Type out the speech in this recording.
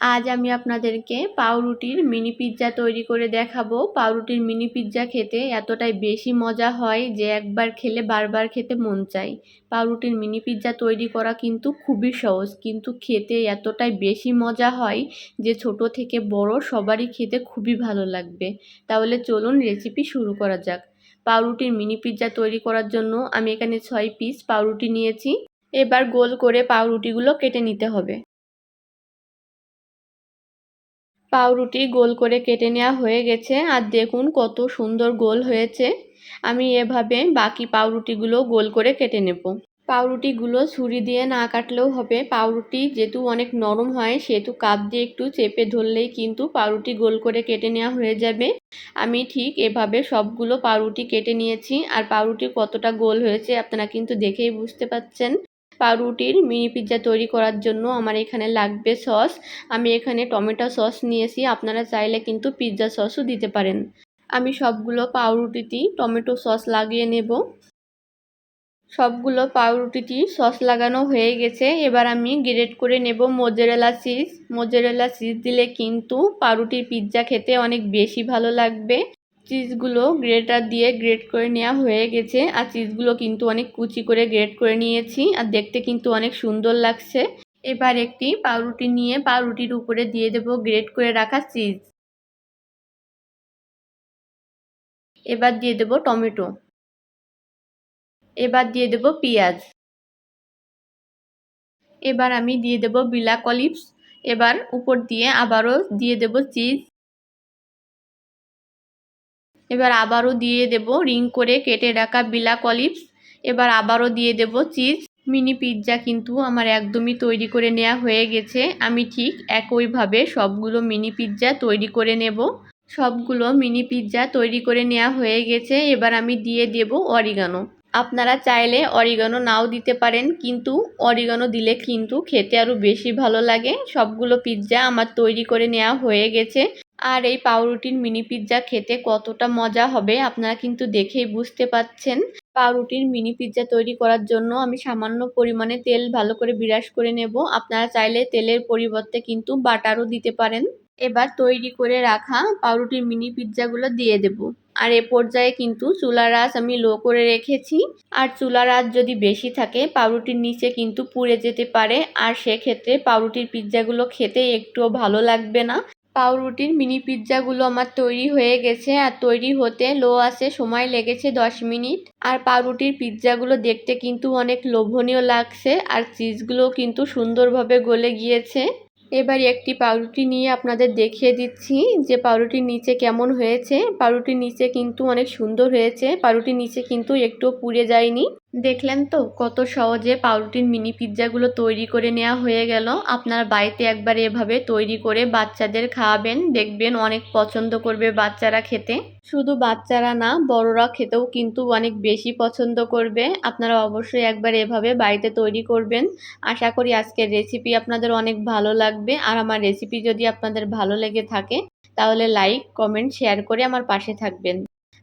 আজ আমি আপনাদেরকে পাউরুটির মিনি পিৎজা তৈরি করে দেখাবো। পাউরুটির মিনি পিৎজা খেতে এতটাই বেশি মজা হয় যে একবার খেলে, বারবার খেতে মন চায়। পাউরুটির মিনি পিৎজা তৈরি করা কিন্তু খুবই সহজ, কিন্তু খেতে এতটাই বেশি মজা হয় যে ছোট থেকে বড় সবারই খেতে খুবই ভালো লাগবে। তাহলে চলুন রেসিপি শুরু করা যাক। পাউরুটির মিনি পিৎজা তৈরি করার জন্য আমি এখানে ছয় পিস পাউরুটি নিয়েছি। এবার গোল করে পাউরুটিগুলো কেটে নিতে হবে। পাউরুটি গোল করে কেটে নেওয়া হয়ে গেছে আর দেখুন কত সুন্দর গোল হয়েছে। আমি এভাবে বাকি পাউরুটিগুলো গোল করে কেটে নেব। পাউরুটিগুলো ছুরি দিয়ে না কাটলেও হবে। পাউরুটি যেহেতু অনেক নরম হয়, সেহেতু কাপ দিয়ে একটু চেপে ধরলেই কিন্তু পাউরুটি গোল করে কেটে নেওয়া হয়ে যাবে। আমি ঠিক এভাবে সবগুলো পাউরুটি কেটে নিয়েছি আর পাউরুটি কতটা গোল হয়েছে আপনারা কিন্তু দেখেই বুঝতে পাচ্ছেন। পাউরুটির মিনি পিৎজা তৈরি করার জন্য আমার এখানে লাগবে সস আমি এখানে টমেটো সস নিয়েছি, আপনারা চাইলে কিন্তু পিৎজা সসও দিতে পারেন। আমি সবগুলো পাউরুটিতেই টমেটো সস লাগিয়ে নেব। সবগুলো পাউরুটিটি সস লাগানো হয়ে গেছে। এবার আমি গ্রেট করে নেব মোজারেলা চিজ মোজারেলা চিজ দিলে কিন্তু পাউরুটির পিৎজা খেতে অনেক বেশি ভালো লাগবে। চিজগুলো গ্রেটার দিয়ে গ্রেট করে নেওয়া হয়ে গেছে। আর চিজগুলো কিন্তু অনেক কুচি করে গ্রেট করে নিয়েছি আর দেখতে কিন্তু অনেক সুন্দর লাগছে। এবার একটি পাউরুটি নিয়ে পাউরুটির উপরে দিয়ে দেব গ্রেট করে রাখা চিজ এবার দিয়ে দেব টমেটো। এবার দিয়ে দেব পেঁয়াজ। এবার আমি দিয়ে দেব বিলাক অলিভস এবার উপর দিয়ে আবারও দিয়ে দেব চিজ এবার আবারও দিয়ে দেব রিং করে কেটে রাখা বিলাক অলিভস। এবার আবারও দিয়ে দেব চিজ। মিনি পিৎজা কিন্তু আমার একদমই তৈরি করে নেওয়া হয়ে গেছে। আমি ঠিক একইভাবে সবগুলো মিনি পিৎজা তৈরি করে নেব। সবগুলো মিনি পিৎজা তৈরি করে নেওয়া হয়ে গেছে। এবার আমি দিয়ে দেব অরিগানো। আপনারা চাইলে অরিগানো নাও দিতে পারেন, কিন্তু অরিগানো দিলে কিন্তু খেতে আরও বেশি ভালো লাগে। সবগুলো পিৎজা আমার তৈরি করে নেওয়া হয়ে গেছে। আর এই পাউরুটির মিনি পিৎজা খেতে কতটা মজা হবে আপনারা কিন্তু দেখেই বুঝতে পাচ্ছেন। পাউরুটির মিনি পিৎজা তৈরি করার জন্য আমি সামান্য পরিমাণে তেল ভালো করে বিরাস করে নেব। আপনারা চাইলে তেলের পরিবর্তে কিন্তু বাটারও দিতে পারেন। এবার তৈরি করে রাখা পাউরুটির মিনি পিৎজাগুলো দিয়ে দেব। আর এ পর্যায়ে কিন্তু চুলার আঁচ আমি লো করে রেখেছি। আর চুলার আঁচ যদি বেশি থাকে, পাউরুটির নিচে কিন্তু পুড়ে যেতে পারে। আর সেক্ষেত্রে পাউরুটির পিৎজাগুলো খেতে একটুও ভালো লাগবে না। পাউরুটির মিনি পিৎজাগুলো আমার তৈরি হয়ে গেছে আর তৈরি হতে লো আসে সময় লেগেছে দশ মিনিট। আর পাউরুটির পিৎজাগুলো দেখতে কিন্তু অনেক লোভনীয় লাগছে আর চিজগুলো কিন্তু সুন্দরভাবে গলে গিয়েছে। এবার একটি পাউরুটি নিয়ে আপনাদের দেখিয়ে দিচ্ছি যে পাউরুটির নিচে কেমন হয়েছে। পাউরুটির নিচে কিন্তু অনেক সুন্দর হয়েছে, পাউরুটির নিচে কিন্তু একটুও পুড়ে যায়নি। দেখলেন তো কত সহজে পাউরুটির মিনি পিৎজাগুলো তৈরি করে নেওয়া হয়ে গেল। আপনার বাড়িতে একবার এভাবে তৈরি করে বাচ্চাদের খাওয়াবেন, দেখবেন অনেক পছন্দ করবে বাচ্চারা খেতে। শুধু বাচ্চারা না, বড়রা খেতেও কিন্তু অনেক বেশি পছন্দ করবে। আপনারা অবশ্যই একবার এভাবে বাড়িতে তৈরি করবেন। আশা করি আজকের রেসিপি আপনাদের অনেক ভালো লাগবে। আর আমার রেসিপি যদি আপনাদের ভালো লেগে থাকে, তাহলে লাইক কমেন্ট শেয়ার করে আমার পাশে থাকবেন।